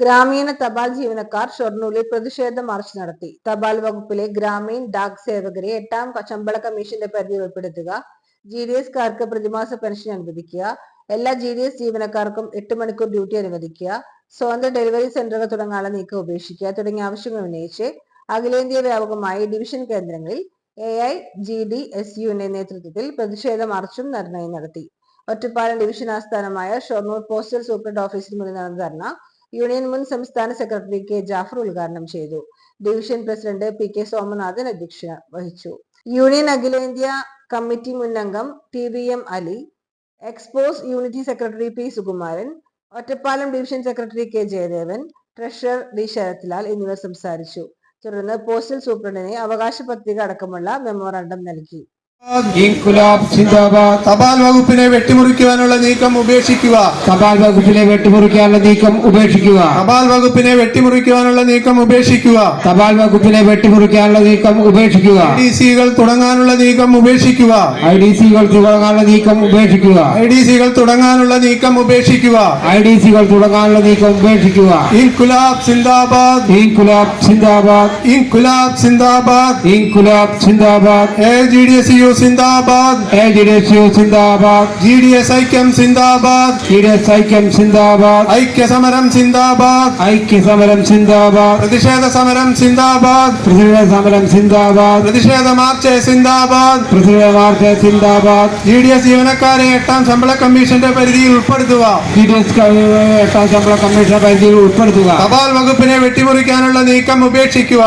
ഗ്രാമീണ തപാൽ ജീവനക്കാർ ഷൊർണൂരിൽ പ്രതിഷേധ മാർച്ച് നടത്തി. തപാൽ വകുപ്പിലെ ഗ്രാമീൺ ഡാക് സേവകരെ എട്ടാം ശമ്പള കമ്മീഷന്റെ പരിധിയിൽ ഉൾപ്പെടുത്തുക ജി ഡി എസ് കാർക്ക് പ്രതിമാസ പെൻഷൻ അനുവദിക്കുക എല്ലാ ജി ഡി എസ് ജീവനക്കാർക്കും എട്ട് മണിക്കൂർ ഡ്യൂട്ടി അനുവദിക്കുക സ്വതന്ത്ര ഡെലിവറി സെന്ററുകൾ തുടങ്ങാനുള്ള നീക്കം ഉപേക്ഷിക്കുക തുടങ്ങിയ ആവശ്യങ്ങൾ ഉന്നയിച്ച് അഖിലേന്ത്യാ വ്യാപകമായി ഡിവിഷൻ കേന്ദ്രങ്ങളിൽ A I G D S യുവിന്റെ നേതൃത്വത്തിൽ പ്രതിഷേധ മാർച്ചും ധർണയും നടത്തി. ഒറ്റപ്പാലം ഡിവിഷൻ ആസ്ഥാനമായ ഷൊർണൂർ പോസ്റ്റൽ സൂപ്രണ്ട് ഓഫീസിന് മുന്നിൽ നടന്ന ധർണ യൂണിയൻ മുൻ സംസ്ഥാന സെക്രട്ടറി കെ ജാഫർ ഉദ്ഘാടനം ചെയ്തു. Division president P K Somanathan അധ്യക്ഷ വഹിച്ചു. യൂണിയൻ അഖിലേന്ത്യാ കമ്മിറ്റി മുൻ അംഗം T V M Ali expose unity secretary P Sukumaran Ottapalam division secretary K Jayadevan treasurer D Sarathlal എന്നിവർ സംസാരിച്ചു. തുടർന്ന് പോസ്റ്റൽ സൂപ്രണ്ടിനെ അവകാശ പത്രിക അടക്കമുള്ള മെമ്മോറാണ്ടം നൽകി. തപാൽ വകുപ്പിനെ വെട്ടിമുറിക്കുവാനുള്ള നീക്കം ഉപേക്ഷിക്കുക. തപാൽ വകുപ്പിനെ വെട്ടിമുറിക്കാനുള്ള നീക്കം ഉപേക്ഷിക്കുക. തപാൽ വകുപ്പിനെ വെട്ടിമുറിക്കുവാനുള്ള നീക്കം ഉപേക്ഷിക്കുക. തപാൽ വകുപ്പിനെ വെട്ടിമുറിക്കാനുള്ള നീക്കം ഉപേക്ഷിക്കുക. ഡി സികൾ തുടങ്ങാനുള്ള നീക്കം ഉപേക്ഷിക്കുക. ഐ ഡി സികൾ തുടങ്ങാനുള്ള നീക്കം ഉപേക്ഷിക്കുക. ഐ ഡി സികൾ തുടങ്ങാനുള്ള നീക്കം ഉപേക്ഷിക്കുക. ഐ ഡി സികൾ തുടങ്ങാനുള്ള നീക്കം ഉപേക്ഷിക്കുക. ഇൻകുലാബ് സിന്ദാബാദ്. ഇൻകുലാബ് സിന്ദാബാദ്. ഇൻകുലാബ് സിന്ദാബാദ്. ഇൻകുലാബ് സിന്ദാബാദ്. A G D S U Zindabad A D S U സിന്ദാബാദ് ജി ഡി എസ് ഐക്യം സിന്ദാബാദ് ജി ഡി എസ് ഐക്യം സിന്ദാബാദ് ഐക്യസമരം സിന്ദാബാദ് സിന്ദാബാദ് പ്രതിഷേധ സമരം സിന്ദാബാദ് പ്രതിഷേധ സമരം സിന്ദാബാദ് പ്രതിഷേധ മാർച്ച് സിന്ദാബാദ് പ്രതിഷേധ മാർച്ച് സിന്ദാബാദ് ജി ഡി എസ് ജീവനക്കാരെ എട്ടാം ശമ്പള കമ്മീഷന്റെ പരിധിയിൽ ഉൾപ്പെടുത്തുക. ജി ഡി എസ് എട്ടാം ശമ്പള കമ്മീഷൻ പരിധിയിൽ ഉൾപ്പെടുത്തുക. തപാൽ വകുപ്പിനെ വെട്ടിമുറിക്കാനുള്ള നീക്കം ഉപേക്ഷിക്കുക.